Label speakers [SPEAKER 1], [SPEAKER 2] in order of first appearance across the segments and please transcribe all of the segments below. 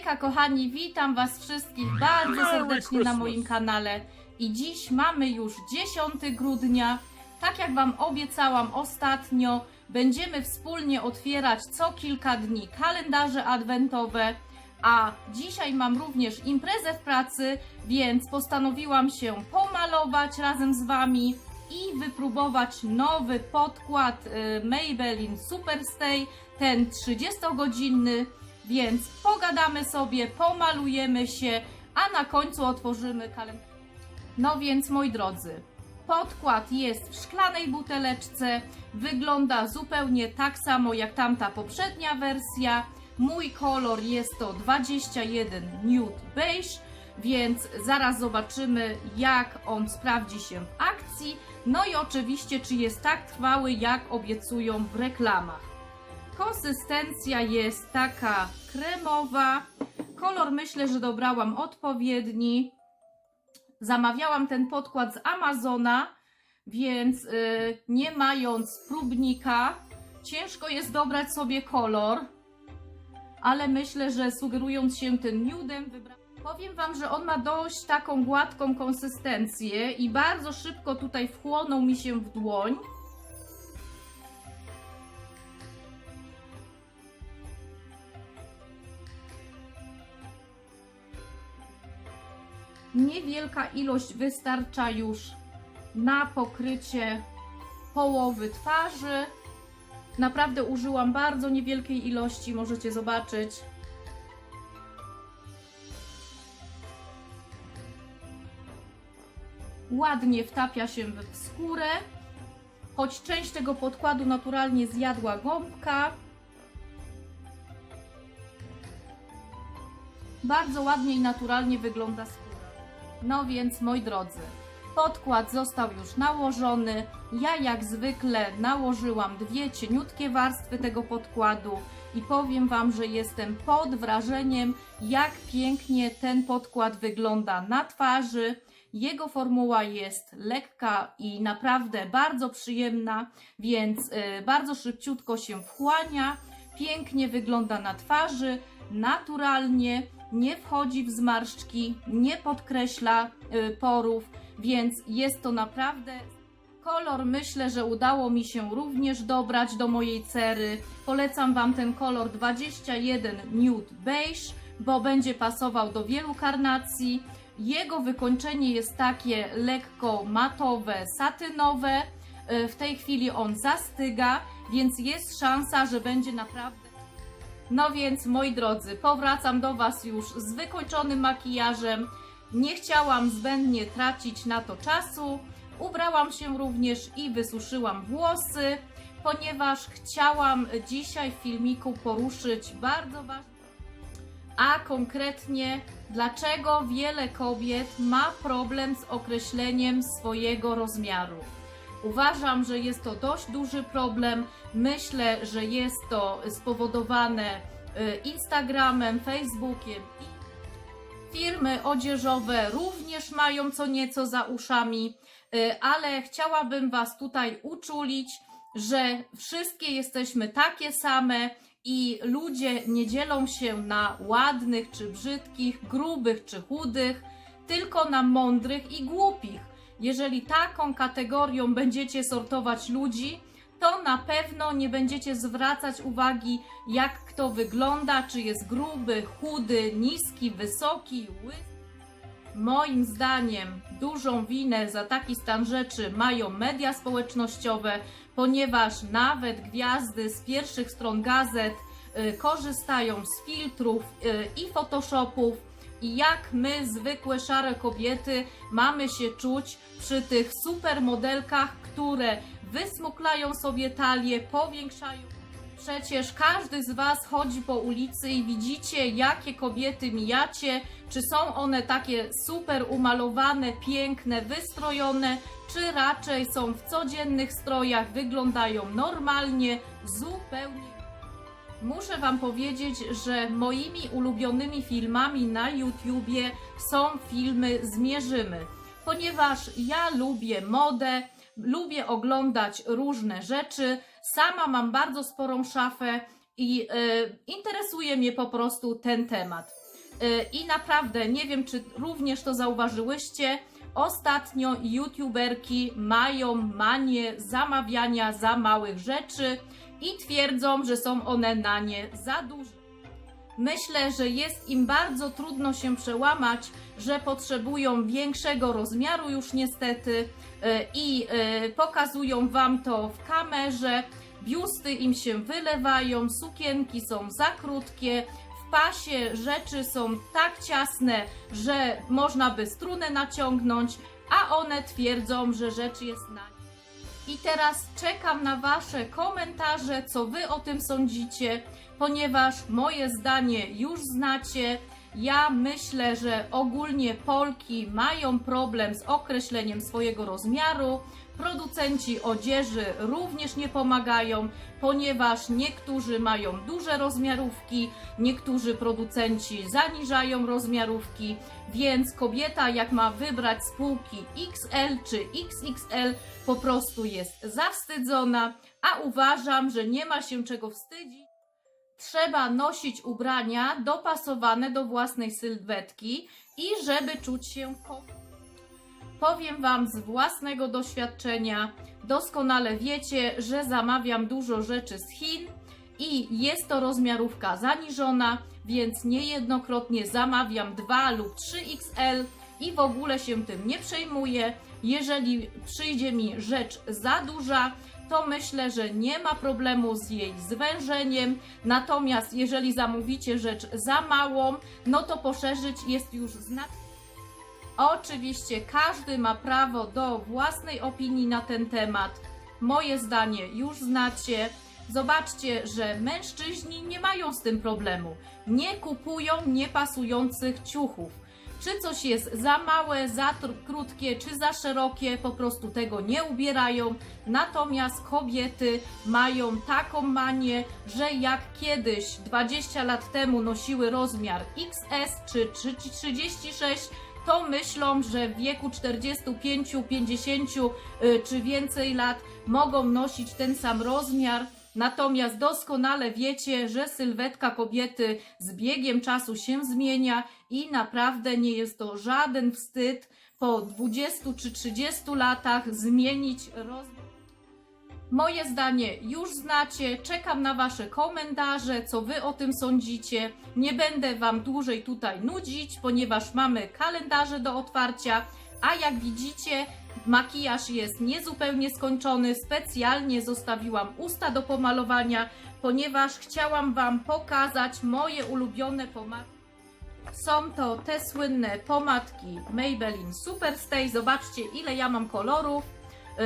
[SPEAKER 1] Hejka kochani, witam Was wszystkich bardzo serdecznie na moim kanale. I dziś mamy już 10 grudnia. Tak jak Wam obiecałam ostatnio, będziemy wspólnie otwierać co kilka dni kalendarze adwentowe, a dzisiaj mam również imprezę w pracy, więc postanowiłam się pomalować razem z Wami i wypróbować nowy podkład y, Maybelline Superstay, ten 30-godzinny, więc pogadamy sobie, pomalujemy się, a na końcu otworzymy kalendarz. No więc moi drodzy, podkład jest w szklanej buteleczce, wygląda zupełnie tak samo jak tamta poprzednia wersja. Mój kolor jest to 21 Nude Beige, więc zaraz zobaczymy jak on sprawdzi się w akcji. No i oczywiście czy jest tak trwały jak obiecują w reklamach. Konsystencja jest taka kremowa. Kolor myślę, że dobrałam odpowiedni. Zamawiałam ten podkład z Amazona, więc y, nie mając próbnika, ciężko jest dobrać sobie kolor, ale myślę, że sugerując się tym nudem, powiem Wam, że on ma dość taką gładką konsystencję i bardzo szybko tutaj wchłonął mi się w dłoń. Niewielka ilość wystarcza już na pokrycie połowy twarzy. Naprawdę użyłam bardzo niewielkiej ilości, możecie zobaczyć. Ładnie wtapia się w skórę, choć część tego podkładu naturalnie zjadła gąbka. Bardzo ładnie i naturalnie wygląda skóra. No więc moi drodzy, podkład został już nałożony. Ja jak zwykle nałożyłam dwie cieniutkie warstwy tego podkładu i powiem Wam, że jestem pod wrażeniem, jak pięknie ten podkład wygląda na twarzy. Jego formuła jest lekka i naprawdę bardzo przyjemna, więc y, bardzo szybciutko się wchłania. Pięknie wygląda na twarzy, naturalnie, nie wchodzi w zmarszczki, nie podkreśla y, porów, więc jest to naprawdę kolor. Myślę, że udało mi się również dobrać do mojej cery. Polecam Wam ten kolor 21 Nude Beige, bo będzie pasował do wielu karnacji. Jego wykończenie jest takie lekko matowe, satynowe. Y, W tej chwili on zastyga, więc jest szansa, że będzie naprawdę no więc, moi drodzy, powracam do Was już z wykończonym makijażem. Nie chciałam zbędnie tracić na to czasu. Ubrałam się również i wysuszyłam włosy, ponieważ chciałam dzisiaj w filmiku poruszyć bardzo ważne, a konkretnie dlaczego wiele kobiet ma problem z określeniem swojego rozmiaru. Uważam, że jest to dość duży problem. Myślę, że jest to spowodowane y, Instagramem, Facebookiem firmy odzieżowe również mają co nieco za uszami, y, ale chciałabym Was tutaj uczulić, że wszystkie jesteśmy takie same i ludzie nie dzielą się na ładnych czy brzydkich, grubych czy chudych, tylko na mądrych i głupich. Jeżeli taką kategorią będziecie sortować ludzi, to na pewno nie będziecie zwracać uwagi, jak kto wygląda, czy jest gruby, chudy, niski, wysoki. Moim zdaniem dużą winę za taki stan rzeczy mają media społecznościowe, ponieważ nawet gwiazdy z pierwszych stron gazet y, korzystają z filtrów y, i photoshopów. I jak my, zwykłe szare kobiety, mamy się czuć przy tych supermodelkach, które wysmuklają sobie talię, powiększają. Przecież każdy z Was chodzi po ulicy i widzicie, jakie kobiety mijacie. Czy są one takie super umalowane, piękne, wystrojone, czy raczej są w codziennych strojach, wyglądają normalnie, zupełnie. Muszę Wam powiedzieć, że moimi ulubionymi filmami na YouTubie są filmy Zmierzymy, ponieważ ja lubię modę, lubię oglądać różne rzeczy. Sama mam bardzo sporą szafę i e, interesuje mnie po prostu ten temat. Y, I naprawdę, nie wiem, czy również to zauważyłyście, ostatnio youtuberki mają manię zamawiania za małych rzeczy i twierdzą, że są one na nie za duże. Myślę, że jest im bardzo trudno się przełamać, że potrzebują większego rozmiaru już niestety y, i y, pokazują Wam to w kamerze. Biusty im się wylewają, sukienki są za krótkie, w pasie rzeczy są tak ciasne, że można by strunę naciągnąć, a one twierdzą, że rzecz jest na nie. I teraz czekam na Wasze komentarze, co Wy o tym sądzicie, ponieważ moje zdanie już znacie. Ja myślę, że ogólnie Polki mają problem z określeniem swojego rozmiaru. Producenci odzieży również nie pomagają, ponieważ niektórzy mają duże rozmiarówki, niektórzy producenci zaniżają rozmiarówki, więc kobieta jak ma wybrać spółki XL czy XXL po prostu jest zawstydzona, a uważam, że nie ma się czego wstydzić. Trzeba nosić ubrania dopasowane do własnej sylwetki i żeby czuć się. Powiem Wam z własnego doświadczenia, doskonale wiecie, że zamawiam dużo rzeczy z Chin i jest to rozmiarówka zaniżona, więc niejednokrotnie zamawiam 2 lub 3XL i w ogóle się tym nie przejmuję. Jeżeli przyjdzie mi rzecz za duża, to myślę, że nie ma problemu z jej zwężeniem. Natomiast jeżeli zamówicie rzecz za małą, no to poszerzyć jest już znacznie. Oczywiście każdy ma prawo do własnej opinii na ten temat. Moje zdanie już znacie. Zobaczcie, że mężczyźni nie mają z tym problemu. Nie kupują niepasujących ciuchów. Czy coś jest za małe, za krótkie, czy za szerokie, po prostu tego nie ubierają. Natomiast kobiety mają taką manię, że jak kiedyś 20 lat temu nosiły rozmiar XS czy 3- 36, to myślą, że w wieku 45, 50 y, czy więcej lat mogą nosić ten sam rozmiar. Natomiast doskonale wiecie, że sylwetka kobiety z biegiem czasu się zmienia i naprawdę nie jest to żaden wstyd po 20 czy 30 latach zmienić rozmiar. Moje zdanie już znacie, czekam na Wasze komentarze, co Wy o tym sądzicie. Nie będę Wam dłużej tutaj nudzić, ponieważ mamy kalendarze do otwarcia, a jak widzicie, makijaż jest niezupełnie skończony. Specjalnie zostawiłam usta do pomalowania, ponieważ chciałam Wam pokazać moje ulubione pomadki. Są to te słynne pomadki Maybelline Superstay. Zobaczcie, ile ja mam kolorów.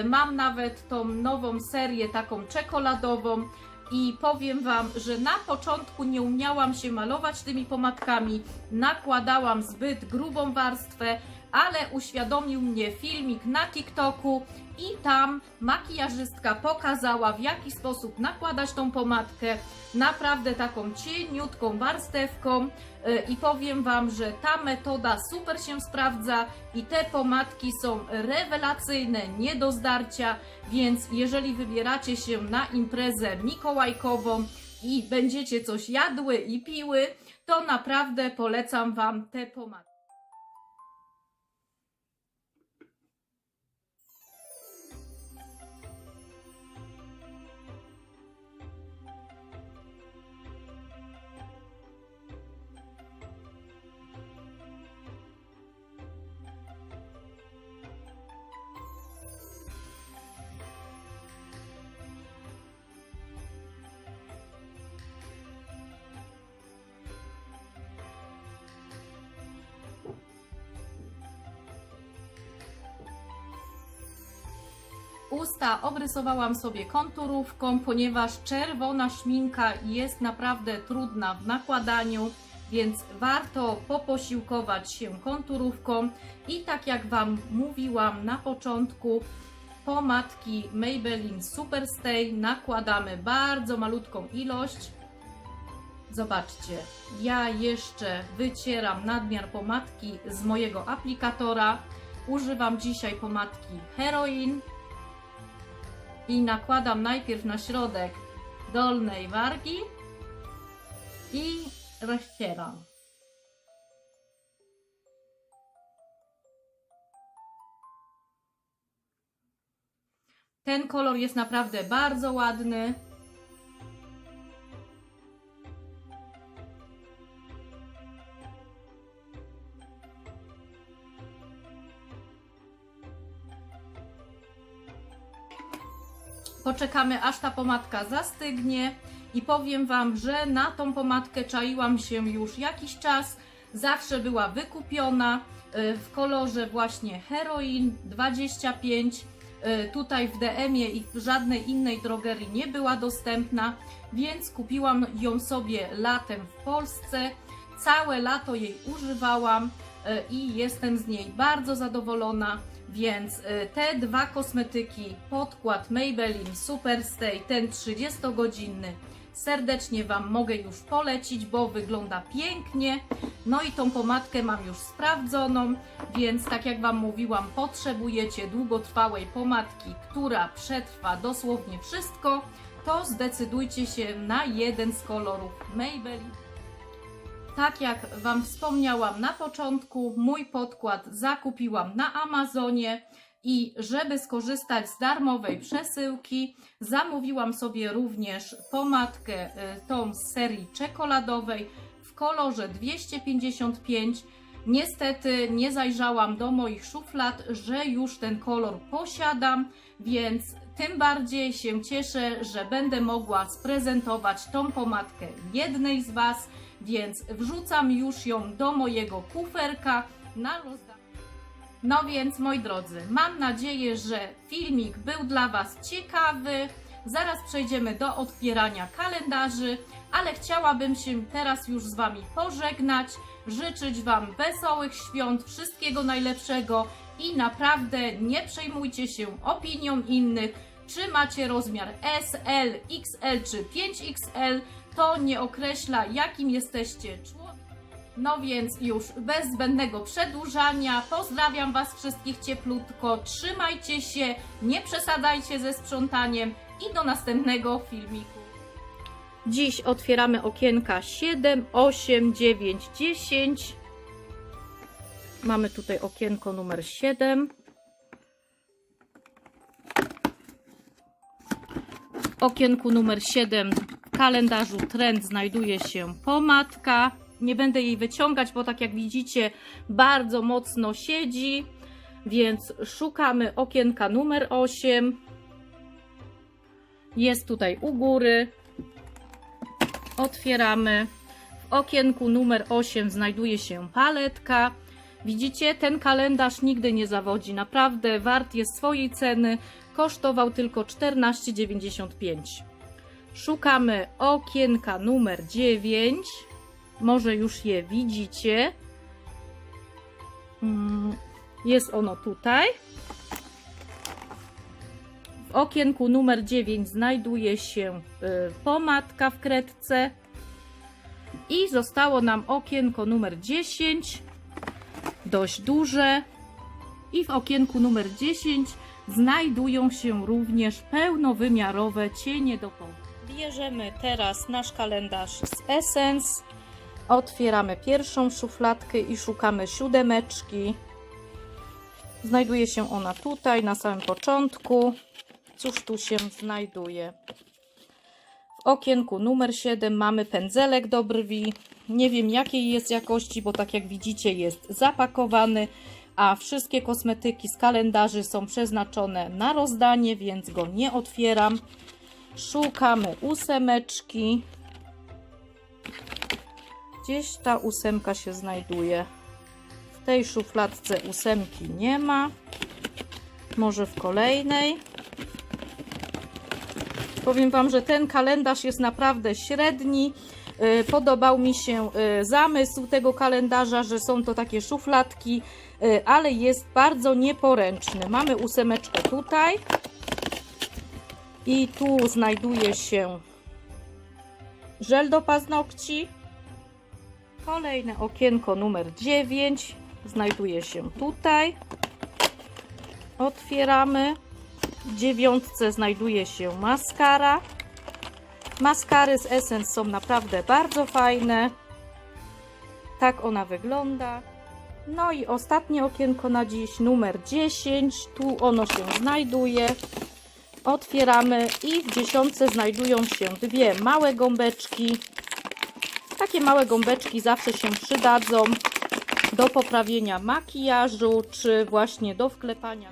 [SPEAKER 1] Y, Mam nawet tą nową serię, taką czekoladową. I powiem Wam, że na początku nie umiałam się malować tymi pomadkami, nakładałam zbyt grubą warstwę, ale uświadomił mnie filmik na TikToku i tam makijażystka pokazała, w jaki sposób nakładać tą pomadkę. Naprawdę taką cieniutką warstewką. Y, I powiem Wam, że ta metoda super się sprawdza i te pomadki są rewelacyjne, nie do zdarcia, więc jeżeli wybieracie się na imprezę mikołajkową i będziecie coś jadły i piły, to naprawdę polecam Wam te pomadki. Usta obrysowałam sobie konturówką, ponieważ czerwona szminka jest naprawdę trudna w nakładaniu, więc warto poposiłkować się konturówką. I tak jak Wam mówiłam na początku, pomadki Maybelline Superstay nakładamy bardzo malutką ilość. Zobaczcie, ja jeszcze wycieram nadmiar pomadki z mojego aplikatora. Używam dzisiaj pomadki Heroin i nakładam najpierw na środek dolnej wargi i rozcieram. Ten kolor jest naprawdę bardzo ładny. Poczekamy aż ta pomadka zastygnie i powiem Wam, że na tą pomadkę czaiłam się już jakiś czas. Zawsze była wykupiona y, w kolorze właśnie Heroin 25. Y, Tutaj w DM-ie i w żadnej innej drogerii nie była dostępna, więc kupiłam ją sobie latem w Polsce. Całe lato jej używałam y, i jestem z niej bardzo zadowolona. Więc y, te dwa kosmetyki, podkład Maybelline Superstay, ten 30-godzinny, serdecznie Wam mogę już polecić, bo wygląda pięknie. No i tą pomadkę mam już sprawdzoną, więc tak jak Wam mówiłam, potrzebujecie długotrwałej pomadki, która przetrwa dosłownie wszystko, to zdecydujcie się na jeden z kolorów Maybelline. Tak jak Wam wspomniałam na początku, mój podkład zakupiłam na Amazonie i żeby skorzystać z darmowej przesyłki, zamówiłam sobie również pomadkę y, tą z serii czekoladowej w kolorze 255. Niestety nie zajrzałam do moich szuflad, że już ten kolor posiadam, więc tym bardziej się cieszę, że będę mogła sprezentować tą pomadkę jednej z Was, więc wrzucam już ją do mojego kuferka na rozdanie. No więc moi drodzy, mam nadzieję, że filmik był dla Was ciekawy. Zaraz przejdziemy do otwierania kalendarzy, ale chciałabym się teraz już z Wami pożegnać, życzyć Wam wesołych świąt, wszystkiego najlepszego i naprawdę nie przejmujcie się opinią innych, czy macie rozmiar S, L, XL czy 5XL, to nie określa jakim jesteście człowiekiem. No więc już bez zbędnego przedłużania, pozdrawiam Was wszystkich cieplutko, trzymajcie się, nie przesadajcie ze sprzątaniem i do następnego filmiku. Dziś otwieramy okienka 7, 8, 9, 10. Mamy tutaj okienko numer 7. W okienku numer 7 w kalendarzu trend znajduje się pomadka. Nie będę jej wyciągać, bo tak jak widzicie, bardzo mocno siedzi. Więc szukamy okienka numer 8. Jest tutaj u góry. Otwieramy. W okienku numer 8 znajduje się paletka. Widzicie, ten kalendarz nigdy nie zawodzi. Naprawdę wart jest swojej ceny. Kosztował tylko 14,95. Szukamy okienka numer 9. Może już je widzicie. Mm, Jest ono tutaj. W okienku numer 9 znajduje się y, pomadka w kredce. I zostało nam okienko numer 10. Dość duże. I w okienku numer 10 znajdują się również pełnowymiarowe cienie do połu. Bierzemy teraz nasz kalendarz z Essence. Otwieramy pierwszą szufladkę i szukamy siódemeczki. Znajduje się ona tutaj na samym początku. Cóż tu się znajduje? W okienku numer 7 mamy pędzelek do brwi. Nie wiem jakiej jest jakości, bo tak jak widzicie jest zapakowany, a wszystkie kosmetyki z kalendarzy są przeznaczone na rozdanie, więc go nie otwieram. Szukamy ósemeczki. Gdzieś ta ósemka się znajduje. W tej szufladce ósemki nie ma. Może w kolejnej. Powiem Wam, że ten kalendarz jest naprawdę średni. Y, Podobał mi się y, zamysł tego kalendarza, że są to takie szufladki, y, ale jest bardzo nieporęczny. Mamy ósemeczkę tutaj. I tu znajduje się żel do paznokci. Kolejne okienko numer 9 znajduje się tutaj. Otwieramy. W dziewiątce znajduje się maskara. Maskary z Essence są naprawdę bardzo fajne. Tak ona wygląda. No i ostatnie okienko na dziś, numer 10. Tu ono się znajduje. Otwieramy i w dziesiątce znajdują się dwie małe gąbeczki. Takie małe gąbeczki zawsze się przydadzą do poprawienia makijażu, czy właśnie do wklepania.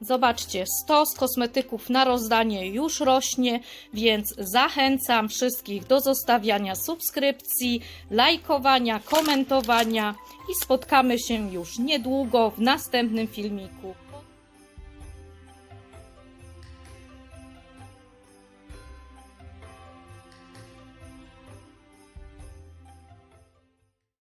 [SPEAKER 1] Zobaczcie, stos kosmetyków na rozdanie już rośnie, więc zachęcam wszystkich do zostawiania subskrypcji, lajkowania, komentowania i spotkamy się już niedługo w następnym filmiku.